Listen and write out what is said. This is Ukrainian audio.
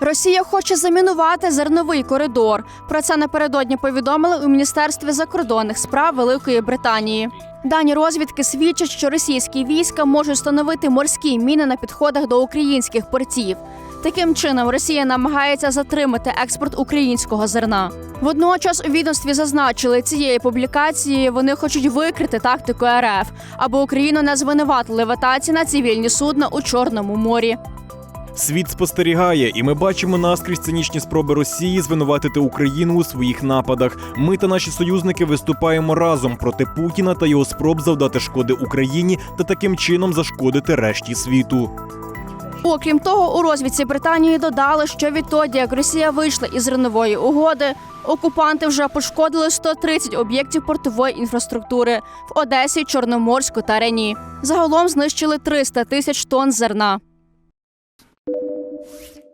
Росія хоче замінувати зерновий коридор. Про це напередодні повідомили у міністерстві закордонних справ Великої Британії. Дані розвідки свідчать, що російські війська можуть встановити морські міни на підходах до українських портів. Таким чином, Росія намагається затримати експорт українського зерна. Водночас у відомстві зазначили цієї публікації вони хочуть викрити тактику РФ, аби Україну не звинуватили в атаці на цивільні судна у Чорному морі. Світ спостерігає, і ми бачимо наскрізь цинічні спроби Росії звинуватити Україну у своїх нападах. Ми та наші союзники виступаємо разом проти Путіна та його спроб завдати шкоди Україні та таким чином зашкодити решті світу. Окрім того, у розвідці Британії додали, що відтоді, як Росія вийшла із зернової угоди, окупанти вже пошкодили 130 об'єктів портової інфраструктури в Одесі, Чорноморську та Рені. Загалом знищили 300 тисяч тонн зерна. you